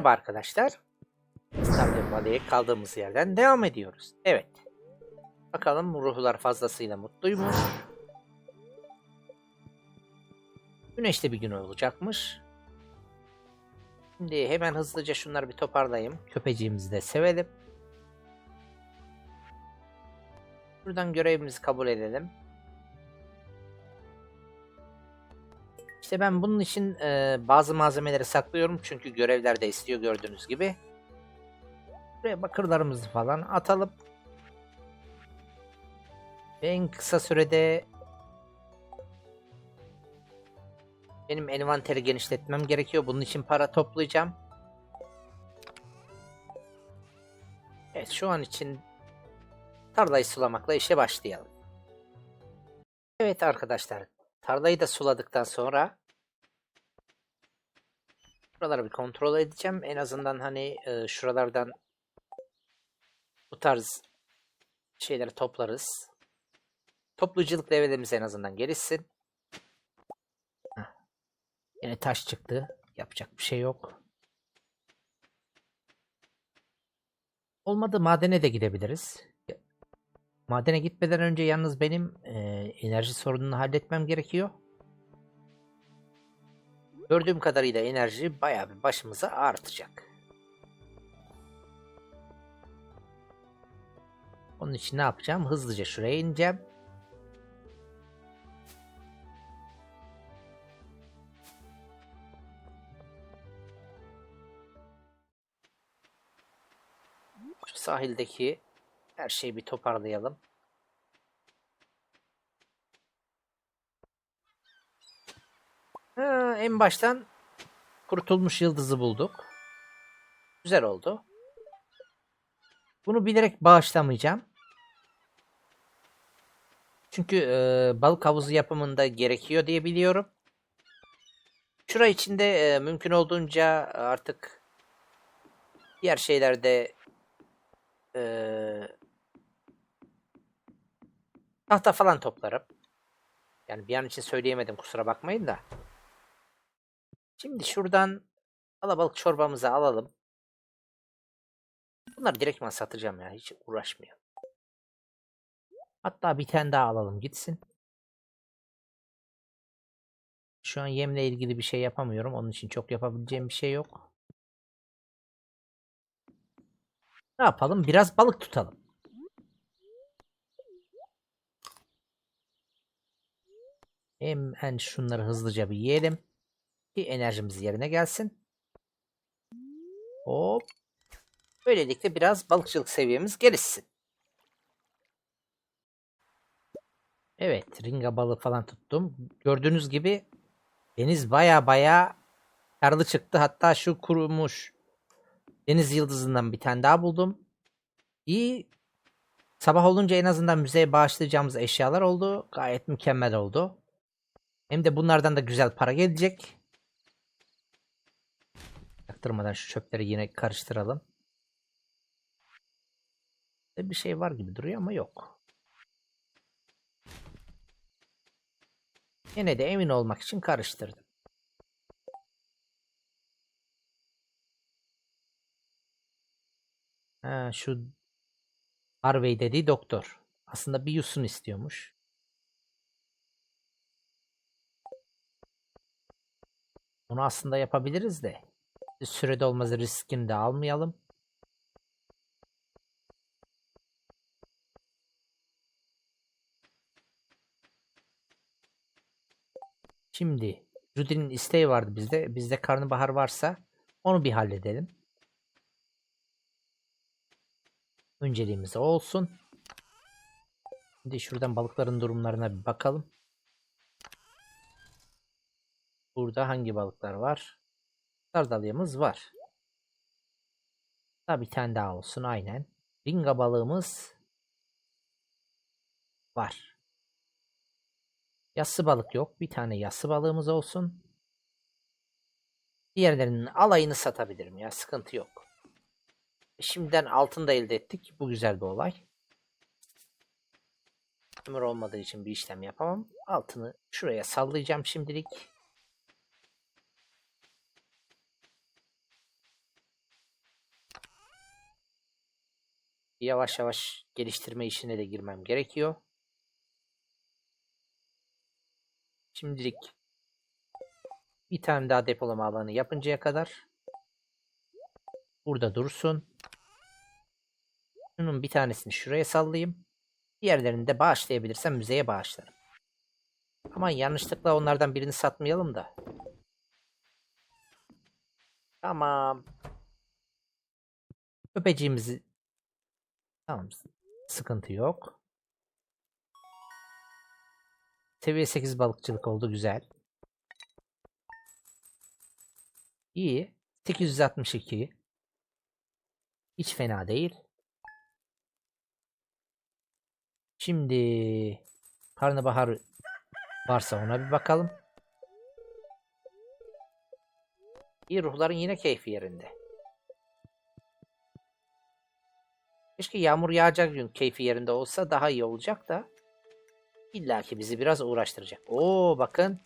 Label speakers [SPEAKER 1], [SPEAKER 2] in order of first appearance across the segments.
[SPEAKER 1] Merhaba arkadaşlar. Stardew Valley'e kaldığımız yerden devam ediyoruz. Evet. Bakalım ruhlar fazlasıyla mutluymuş. Güneşli bir gün olacakmış. Şimdi hemen hızlıca şunları bir toparlayayım. Köpeciğimizi de sevelim. Buradan görevimizi kabul edelim. İşte ben bunun için e, bazı malzemeleri saklıyorum çünkü görevler de istiyor gördüğünüz gibi. Buraya bakırlarımızı falan atalım. Ve en kısa sürede benim envanteri genişletmem gerekiyor. Bunun için para toplayacağım. Evet şu an için tarlayı sulamakla işe başlayalım. Evet arkadaşlar tarlayı da suladıktan sonra Buraları bir kontrol edeceğim. En azından hani e, şuralardan bu tarz şeyleri toplarız. Toplayıcılık devrelerimiz en azından gelişsin. Yine taş çıktı. Yapacak bir şey yok. Olmadı madene de gidebiliriz. Madene gitmeden önce yalnız benim e, enerji sorununu halletmem gerekiyor. Gördüğüm kadarıyla enerji bayağı bir başımıza artacak. Onun için ne yapacağım? Hızlıca şuraya ineceğim. Şu sahildeki her şeyi bir toparlayalım. Ha, en baştan kurtulmuş yıldızı bulduk. Güzel oldu. Bunu bilerek bağışlamayacağım. Çünkü e, balık havuzu yapımında gerekiyor diye biliyorum. Şura içinde e, mümkün olduğunca artık diğer şeylerde e, tahta falan toplarım. Yani bir an için söyleyemedim kusura bakmayın da. Şimdi şuradan alabalık çorbamızı alalım. Bunları direktman satacağım ya. Hiç uğraşmayalım. Hatta bir tane daha alalım gitsin. Şu an yemle ilgili bir şey yapamıyorum. Onun için çok yapabileceğim bir şey yok. Ne yapalım? Biraz balık tutalım. Hemen şunları hızlıca bir yiyelim. Ki enerjimiz yerine gelsin. Hop. Böylelikle biraz balıkçılık seviyemiz gelişsin. Evet, ringa balığı falan tuttum. Gördüğünüz gibi deniz baya baya karlı çıktı. Hatta şu kurumuş deniz yıldızından bir tane daha buldum. İyi. Sabah olunca en azından müzeye bağışlayacağımız eşyalar oldu. Gayet mükemmel oldu. Hem de bunlardan da güzel para gelecek. Yaktırmadan şu çöpleri yine karıştıralım. Bir şey var gibi duruyor ama yok. Yine de emin olmak için karıştırdım. Ha, şu Harvey dediği doktor. Aslında bir yusun istiyormuş. Onu aslında yapabiliriz de. Sürede olmaz riskini de almayalım. Şimdi Judy'nin isteği vardı bizde. Bizde karnabahar varsa onu bir halledelim. Önceliğimiz olsun. Şimdi şuradan balıkların durumlarına bir bakalım. Burada hangi balıklar var? Sardalyamız var. Daha bir tane daha olsun aynen. Ringa balığımız var. Yassı balık yok. Bir tane yassı balığımız olsun. Diğerlerinin alayını satabilirim ya. Sıkıntı yok. Şimdiden altın da elde ettik. Bu güzel bir olay. Ömür olmadığı için bir işlem yapamam. Altını şuraya sallayacağım şimdilik. Yavaş yavaş geliştirme işine de girmem gerekiyor. Şimdilik bir tane daha depolama alanı yapıncaya kadar burada dursun. Şunun bir tanesini şuraya sallayayım. Diğerlerini de bağışlayabilirsem müzeye bağışlarım. Ama yanlışlıkla onlardan birini satmayalım da. Tamam. Köpeciğimizi Tamam. Sıkıntı yok. Seviye 8 balıkçılık oldu. Güzel. İyi. 862. Hiç fena değil. Şimdi karnabahar varsa ona bir bakalım. İyi ruhların yine keyfi yerinde. Keşke yağmur yağacak gün keyfi yerinde olsa daha iyi olacak da. İlla ki bizi biraz uğraştıracak. Oo bakın.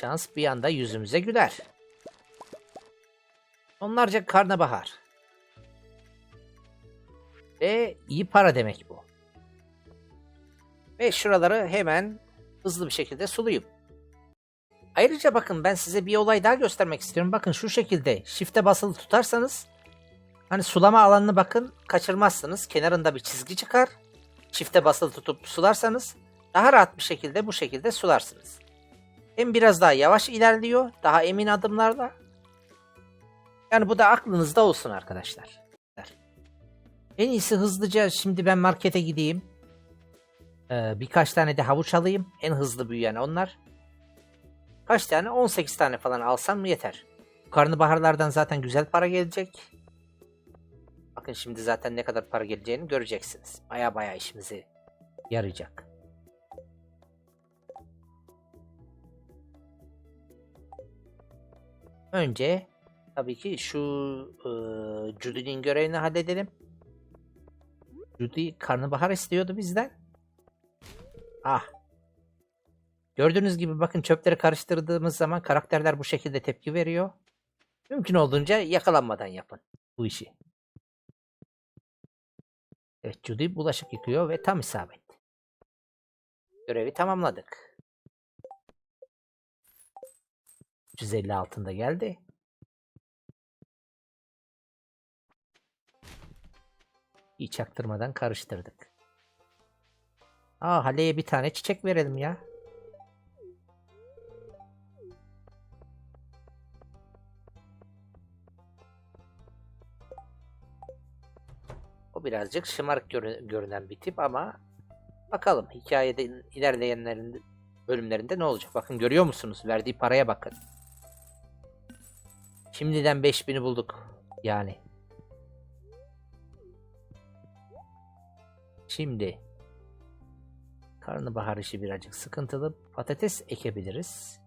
[SPEAKER 1] Şans bir anda yüzümüze güler. Onlarca karnabahar. Ve iyi para demek bu. Ve şuraları hemen hızlı bir şekilde sulayayım. Ayrıca bakın ben size bir olay daha göstermek istiyorum. Bakın şu şekilde shift'e basılı tutarsanız hani sulama alanını bakın kaçırmazsınız. Kenarında bir çizgi çıkar. Çifte basılı tutup sularsanız daha rahat bir şekilde bu şekilde sularsınız. Hem biraz daha yavaş ilerliyor, daha emin adımlarla. Yani bu da aklınızda olsun arkadaşlar. En iyisi hızlıca şimdi ben markete gideyim. Ee, birkaç tane de havuç alayım. En hızlı büyüyen onlar. Kaç tane? 18 tane falan alsam yeter. Karnabaharlardan zaten güzel para gelecek. Bakın şimdi zaten ne kadar para geleceğini göreceksiniz. Baya baya işimizi yarayacak. Önce tabii ki şu e, Judy'nin görevini halledelim. Judy karnabahar istiyordu bizden. Ah. Gördüğünüz gibi bakın çöpleri karıştırdığımız zaman karakterler bu şekilde tepki veriyor. Mümkün olduğunca yakalanmadan yapın bu işi. Evet Judy bulaşık yıkıyor ve tam isabet. Görevi tamamladık. 350 altında geldi. İyi çaktırmadan karıştırdık. Aa Hale'ye bir tane çiçek verelim ya. O birazcık şımarık görü- görünen bir tip ama bakalım hikayede ilerleyenlerin bölümlerinde ne olacak? Bakın görüyor musunuz? Verdiği paraya bakın. Şimdiden 5000'i bulduk. Yani. Şimdi karnabahar işi birazcık sıkıntılı. Patates ekebiliriz.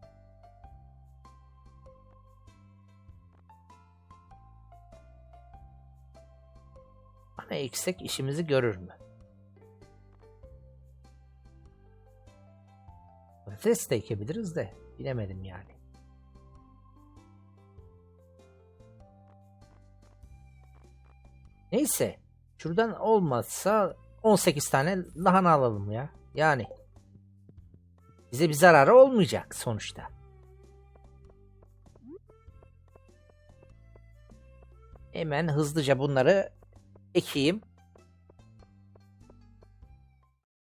[SPEAKER 1] Ama eksik işimizi görür mü? Patates de ekebiliriz de bilemedim yani. Neyse. Şuradan olmazsa 18 tane lahana alalım ya. Yani. Bize bir zararı olmayacak sonuçta. Hemen hızlıca bunları ekeyim.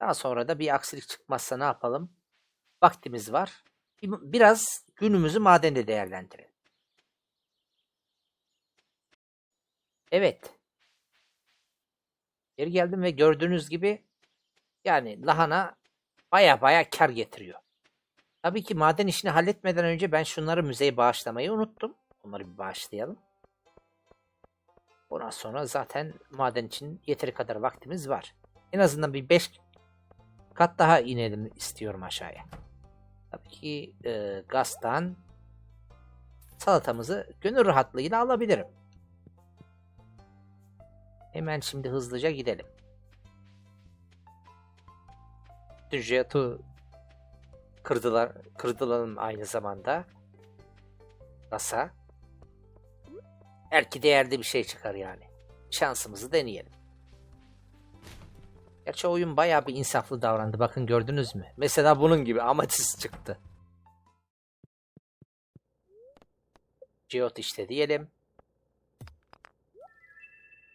[SPEAKER 1] Daha sonra da bir aksilik çıkmazsa ne yapalım? Vaktimiz var. Bir- Biraz günümüzü madende değerlendirelim. Evet. Geri geldim ve gördüğünüz gibi yani lahana baya baya kar getiriyor. Tabii ki maden işini halletmeden önce ben şunları müzeye bağışlamayı unuttum. Onları bir bağışlayalım. Ondan sonra zaten maden için yeteri kadar vaktimiz var. En azından bir 5 kat daha inelim istiyorum aşağıya. Tabii ki e, gazdan salatamızı gönül rahatlığıyla alabilirim. Hemen şimdi hızlıca gidelim. Jet'u kırdılar, kırdılalım aynı zamanda. Nasa. Belki değerli bir şey çıkar yani. şansımızı deneyelim. Gerçi oyun bayağı bir insaflı davrandı. Bakın gördünüz mü? Mesela bunun gibi amatist çıktı. Geot işte diyelim.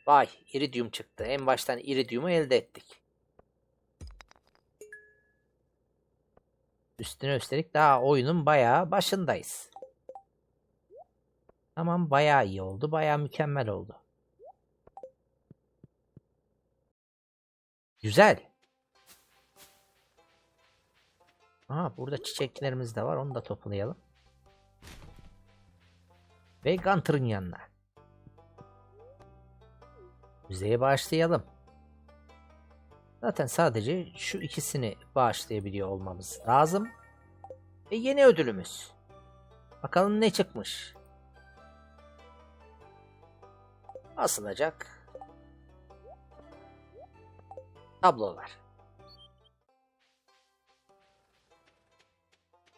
[SPEAKER 1] Vay, iridium çıktı. En baştan iridiumu elde ettik. Üstüne üstelik daha oyunun bayağı başındayız. Tamam bayağı iyi oldu. Bayağı mükemmel oldu. Güzel. Aha burada çiçeklerimiz de var. Onu da toplayalım. Ve Gunter'ın yanına. Müzeye bağışlayalım. Zaten sadece şu ikisini bağışlayabiliyor olmamız lazım. Ve yeni ödülümüz. Bakalım ne çıkmış. Asılacak. Tablolar.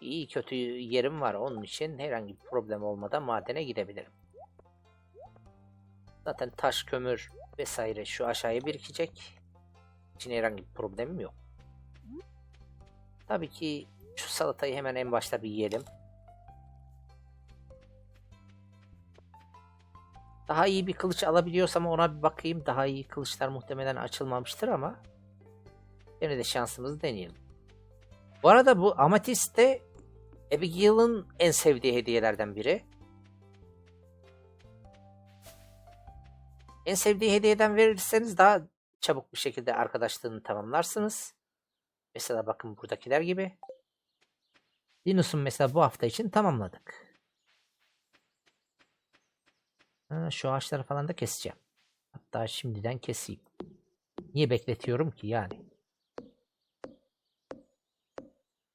[SPEAKER 1] İyi kötü yerim var onun için herhangi bir problem olmadan madene gidebilirim. Zaten taş, kömür vesaire şu aşağıya birikecek. için herhangi bir problemim yok. Tabii ki şu salatayı hemen en başta bir yiyelim. Daha iyi bir kılıç alabiliyorsam ona bir bakayım. Daha iyi kılıçlar muhtemelen açılmamıştır ama yine de şansımızı deneyelim. Bu arada bu amatist de Abigail'ın en sevdiği hediyelerden biri. En sevdiği hediyeden verirseniz daha çabuk bir şekilde arkadaşlığını tamamlarsınız. Mesela bakın buradakiler gibi. Linus'un mesela bu hafta için tamamladık. Şu ağaçları falan da keseceğim. Hatta şimdiden keseyim. Niye bekletiyorum ki yani?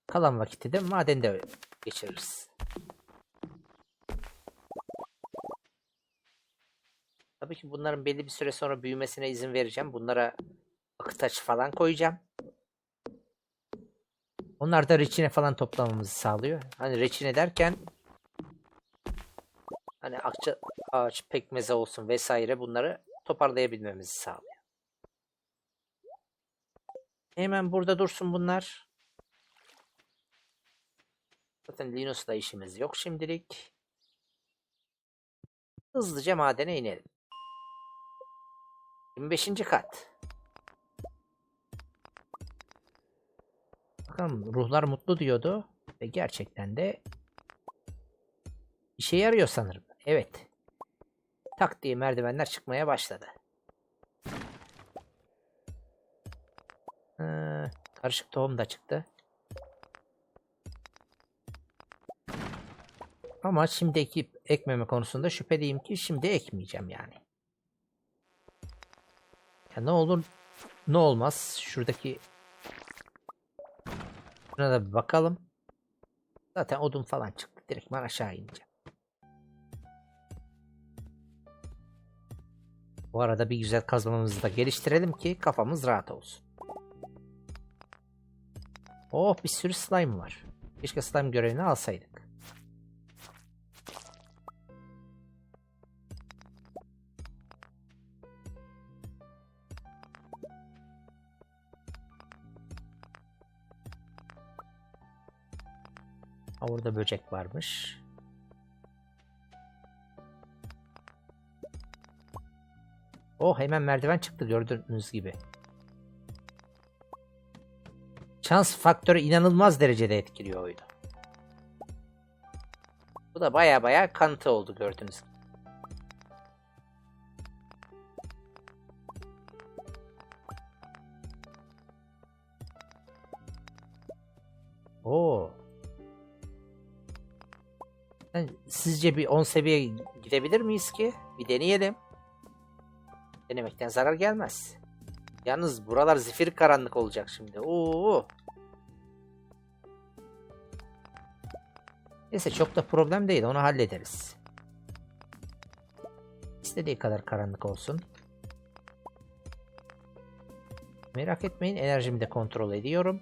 [SPEAKER 1] Kalan vakiti de madende geçiririz. Tabii ki bunların belli bir süre sonra büyümesine izin vereceğim. Bunlara akıtaç falan koyacağım. Onlar da reçine falan toplamamızı sağlıyor. Hani reçine derken hani akça, ağaç pekmeze olsun vesaire bunları toparlayabilmemizi sağlıyor. Hemen burada dursun bunlar. Zaten Linus'la işimiz yok şimdilik. Hızlıca madene inelim. 25. kat. Bakalım ruhlar mutlu diyordu. Ve gerçekten de işe yarıyor sanırım. Evet. Tak diye merdivenler çıkmaya başladı. Ee, karışık tohum da çıktı. Ama şimdi ekip ekmeme konusunda şüpheliyim ki şimdi ekmeyeceğim yani. Ya ne olur ne olmaz şuradaki Şuna da bir bakalım. Zaten odun falan çıktı. Direkt ben aşağı ineceğim. Bu arada bir güzel kazmamızı da geliştirelim ki kafamız rahat olsun. Oh bir sürü slime var. Keşke slime görevini alsaydık. Ha, Orada böcek varmış. Oh hemen merdiven çıktı gördüğünüz gibi. Şans faktörü inanılmaz derecede etkiliyor oyunu. Bu da baya baya kanıtı oldu gördüğünüz gibi. Oo. Sizce bir 10 seviye gidebilir miyiz ki? Bir deneyelim. Denemekten zarar gelmez. Yalnız buralar zifiri karanlık olacak şimdi. Oo. Neyse çok da problem değil. Onu hallederiz. İstediği kadar karanlık olsun. Merak etmeyin enerjimi de kontrol ediyorum.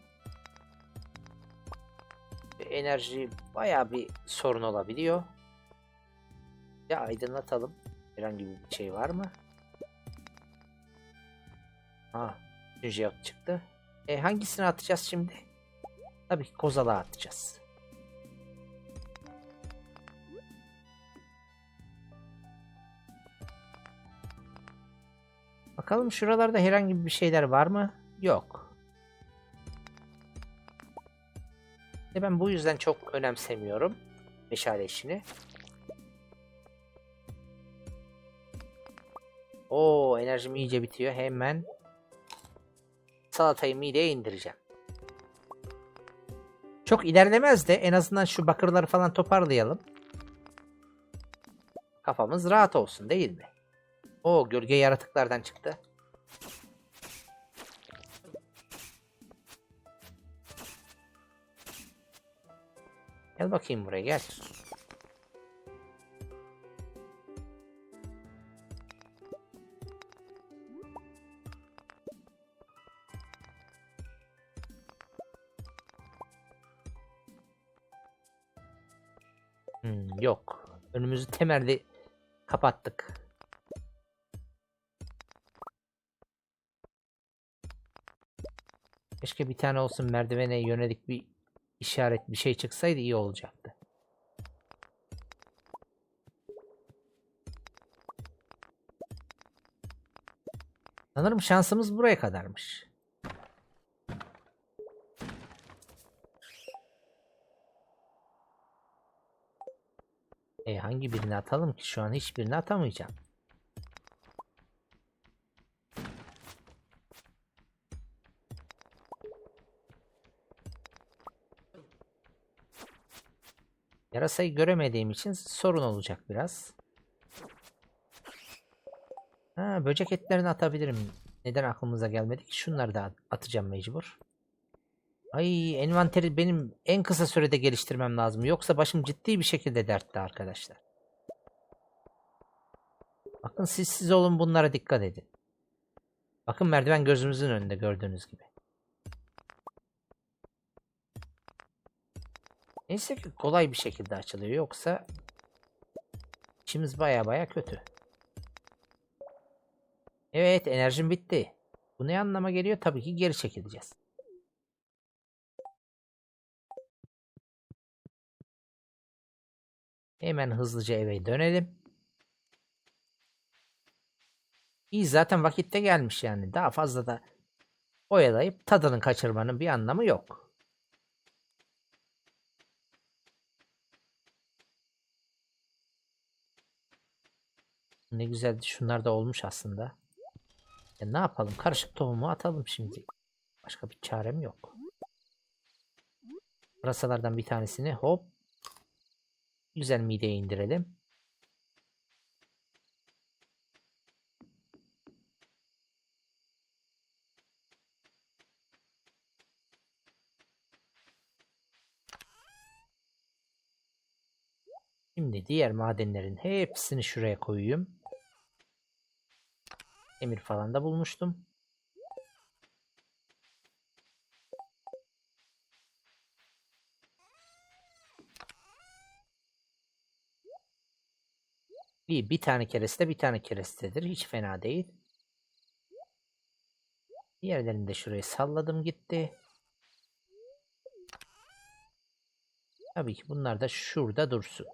[SPEAKER 1] Enerji baya bir sorun olabiliyor. Ya aydınlatalım. Herhangi bir şey var mı? Üçüncü jeot çıktı. E, hangisini atacağız şimdi? Tabii ki kozalağı atacağız. Bakalım şuralarda herhangi bir şeyler var mı? Yok. İşte ben bu yüzden çok önemsemiyorum meşale işini. Oo enerjim iyice bitiyor. Hemen salatayı mideye indireceğim. Çok ilerlemez de en azından şu bakırları falan toparlayalım. Kafamız rahat olsun değil mi? O gölge yaratıklardan çıktı. Gel bakayım buraya gel. Hmm, yok. Önümüzü temelli kapattık. Keşke bir tane olsun merdivene yönelik bir işaret bir şey çıksaydı iyi olacaktı. Sanırım şansımız buraya kadarmış. E hangi birini atalım ki? Şu an hiçbirini atamayacağım. Yarasayı göremediğim için sorun olacak biraz. Ha, böcek etlerini atabilirim. Neden aklımıza gelmedi ki? Şunları da atacağım mecbur. Ay envanteri benim en kısa sürede geliştirmem lazım. Yoksa başım ciddi bir şekilde dertte arkadaşlar. Bakın siz siz olun bunlara dikkat edin. Bakın merdiven gözümüzün önünde gördüğünüz gibi. Neyse ki kolay bir şekilde açılıyor. Yoksa işimiz baya baya kötü. Evet enerjim bitti. Bu ne anlama geliyor? Tabii ki geri çekileceğiz. Hemen hızlıca eve dönelim. İyi zaten vakitte gelmiş yani. Daha fazla da oyalayıp tadını kaçırmanın bir anlamı yok. Ne güzel şunlar da olmuş aslında. Ya ne yapalım? Karışık tohumu atalım şimdi. Başka bir çarem yok. Pırasalardan bir tanesini hop güzel mideye indirelim. Şimdi diğer madenlerin hepsini şuraya koyayım. Emir falan da bulmuştum. İyi bir tane kereste bir tane kerestedir. Hiç fena değil. Diğerlerini de şuraya salladım gitti. Tabii ki bunlar da şurada dursun.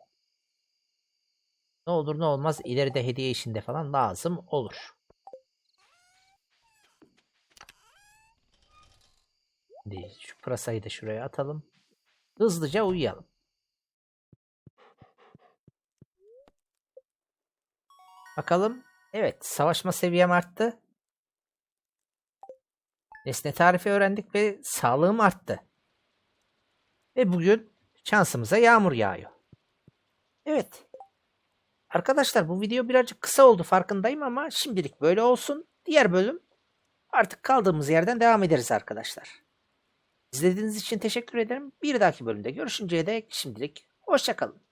[SPEAKER 1] Ne olur ne olmaz ileride hediye işinde falan lazım olur. Şimdi şu pırasayı da şuraya atalım. Hızlıca uyuyalım. Bakalım. Evet, savaşma seviyem arttı. Nesne tarifi öğrendik ve sağlığım arttı. Ve bugün şansımıza yağmur yağıyor. Evet. Arkadaşlar bu video birazcık kısa oldu farkındayım ama şimdilik böyle olsun. Diğer bölüm artık kaldığımız yerden devam ederiz arkadaşlar. İzlediğiniz için teşekkür ederim. Bir dahaki bölümde görüşünceye dek şimdilik hoşçakalın.